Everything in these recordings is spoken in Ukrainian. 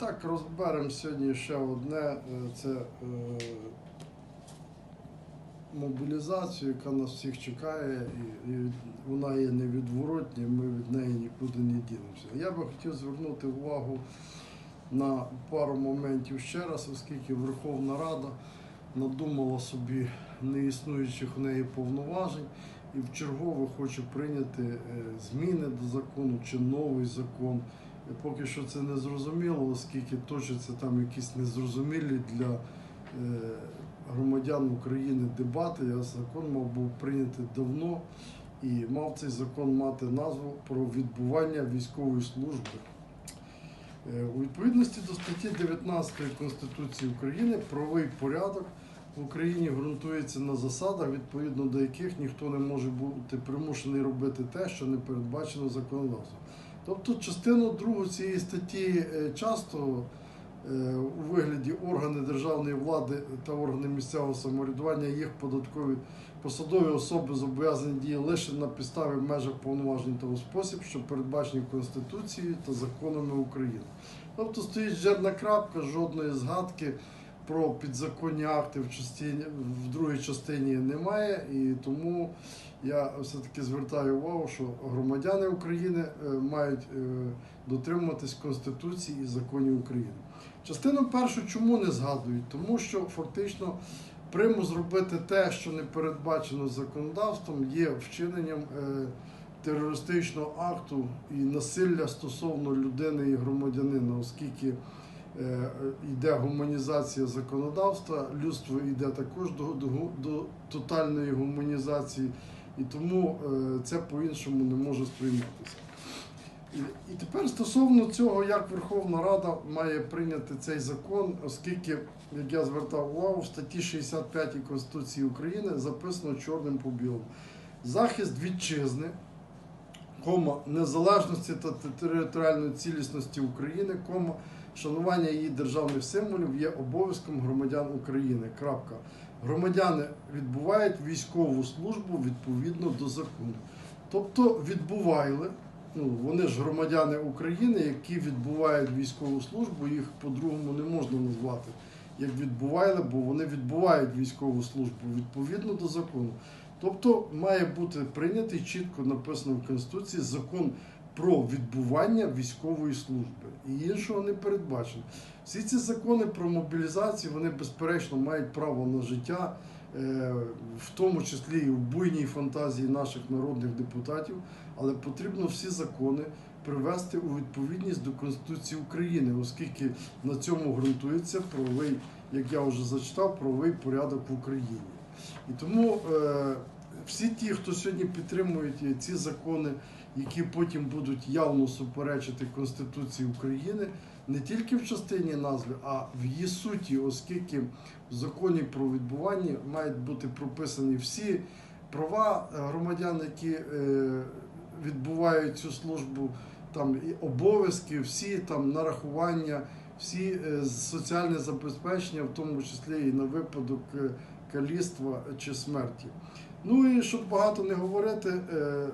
Так, розберемо сьогодні ще одне. е, Це е, мобілізацію, яка нас всіх чекає, і, і вона є невідворотня, ми від неї нікуди не дінемося. Я би хотів звернути увагу на пару моментів ще раз, оскільки Верховна Рада надумала собі неіснуючих в неї повноважень і в чергове хоче прийняти е, зміни до закону чи новий закон. Поки що це не зрозуміло, оскільки точаться там якісь незрозумілі для е, громадян України дебати. Я закон мав був прийнятий давно і мав цей закон мати назву про відбування військової служби. Е, У відповідності до статті 19 Конституції України правовий порядок в Україні ґрунтується на засадах, відповідно до яких ніхто не може бути примушений робити те, що не передбачено законодавством. Тобто частину другу цієї статті е, часто е, у вигляді органи державної влади та органи місцевого самоврядування їх податкові посадові особи зобов'язані діяти лише на підставі в межах повноважень у спосіб, що передбачені Конституцією та законами України. Тобто стоїть жирна крапка, жодної згадки про підзаконні акти в частині в другій частині немає, і тому я все-таки звертаю увагу, що громадяни України е, мають е, дотримуватись Конституції і законів України. Частину першу чому не згадують? Тому що фактично примус зробити те, що не передбачено законодавством, є вчиненням е, терористичного акту і насилля стосовно людини і громадянина, оскільки йде гуманізація законодавства, людство йде також до, до, до тотальної гуманізації, і тому е, це по-іншому не може сприйматися. І тепер стосовно цього, як Верховна Рада має прийняти цей закон, оскільки, як я звертав увагу, в статті 65 Конституції України записано чорним по білому. Захист вітчизни, кома, незалежності та територіальної цілісності України, кома, шанування її державних символів є обов'язком громадян України. Крапка. Громадяни відбувають військову службу відповідно до закону. Тобто відбували, ну вони ж громадяни України, які відбувають військову службу, їх по-другому не можна назвати як відбували, бо вони відбувають військову службу відповідно до закону. Тобто має бути прийнятий чітко написано в Конституції закон про відбування військової служби. І іншого не передбачено. Всі ці закони про мобілізацію вони безперечно мають право на життя, е, в тому числі і в буйній фантазії наших народних депутатів, але потрібно всі закони привести у відповідність до Конституції України, оскільки на цьому ґрунтується правовий, як я вже зачитав, правовий порядок в Україні. І тому е, всі ті, хто сьогодні підтримують е, ці закони, які потім будуть явно суперечити Конституції України, не тільки в частині назви, а в її суті, оскільки в законі про відбування мають бути прописані всі права громадян, які е, відбувають цю службу, там і обов'язки, всі там нарахування, всі е, соціальне забезпечення, в тому числі і на випадок е, каліцтва чи смерті. Ну і щоб багато не говорити, е,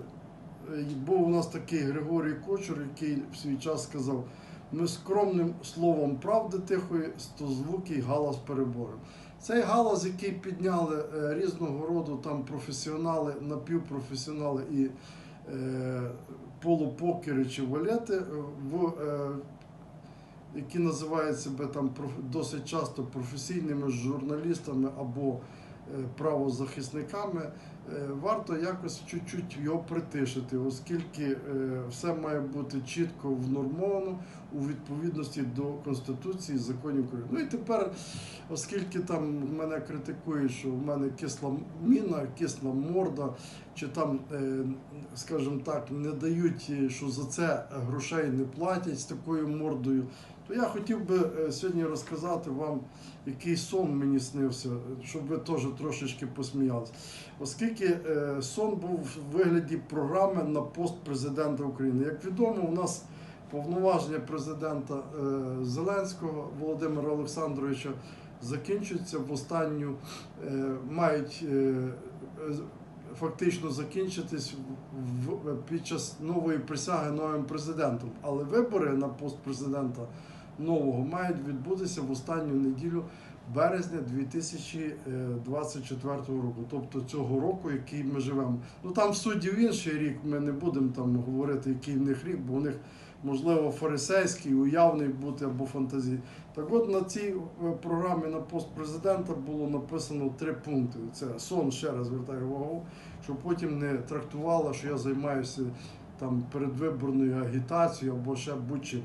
був у нас такий Григорій Кочур, який в свій час сказав: ми скромним словом правди тихої, стозвукий галас переборем. Цей галас, який підняли різного роду там професіонали, напівпрофесіонали і полупокери чи валети, в, які називають себе там досить часто професійними журналістами або е, правозахисниками, варто якось чуть-чуть його притишити, оскільки е, все має бути чітко внормовано у відповідності до Конституції законів України. Ну і тепер, оскільки там мене критикують, що в мене кисла міна, кисла морда, чи там, е, скажімо так, не дають, е, що за це грошей не платять з такою мордою. То я хотів би е, сьогодні розказати вам, який сон мені снився, щоб ви теж трошечки посміялися. Оскільки е, сон був в вигляді програми на пост президента України. Як відомо, у нас повноваження президента е, Зеленського Володимира Олександровича закінчуються в останню, е, мають фактично закінчитись під час нової присяги новим президентом. Але вибори на пост президента нового мають відбутися в останню неділю березня 2024 року, тобто цього року, який ми живемо. Ну там суддів інший рік, ми не будемо там говорити, який в них рік, бо у них можливо фарисейський, уявний бути або фантазій. Так от на цій е, програмі на пост президента було написано три пункти. Це сон, ще раз звертаю увагу, щоб потім не трактувало, що я займаюся там передвиборною агітацією або ще будь-чим.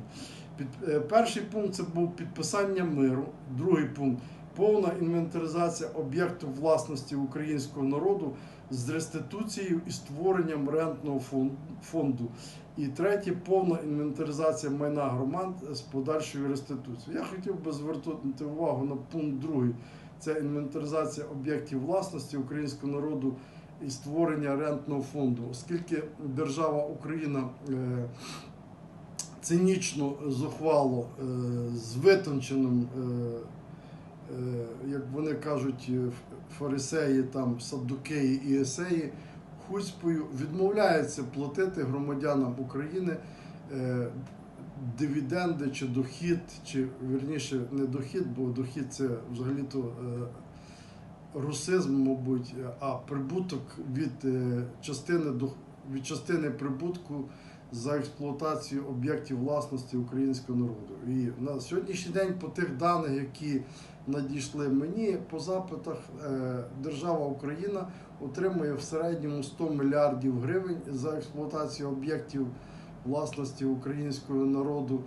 Під, е, перший пункт це був підписання миру. Другий пункт повна інвентаризація об'єктів власності українського народу з реституцією і створенням рентного фонду. І третє повна інвентаризація майна громад з подальшою реституцією. Я хотів би звернути увагу на пункт другий. Це інвентаризація об'єктів власності українського народу і створення рентного фонду, оскільки держава Україна е, цинічно зухвало е, з витонченим, е, е, як вони кажуть, фарисеї, там саддукеї і есеї, хуцькою відмовляється платити громадянам України дивіденди чи дохід, чи вірніше не дохід, бо дохід це взагалі-то русизм, мабуть, а прибуток від частини від частини прибутку за експлуатацію об'єктів власності українського народу. І на сьогоднішній день, по тих даних, які надійшли мені по запитах, е, держава Україна отримує в середньому 100 мільярдів гривень за експлуатацію об'єктів власності українського народу.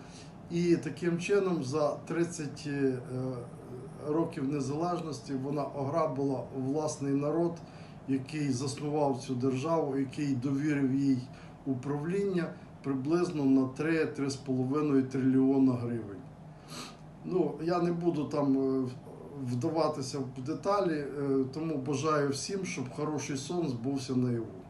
І таким чином за 30 е, років незалежності вона ограбила власний народ, який заснував цю державу, який довірив їй управління приблизно на 3-3,5 трильйона гривень. Ну, я не буду там е, вдаватися в деталі, е, тому бажаю всім, щоб хороший сон збувся наяву.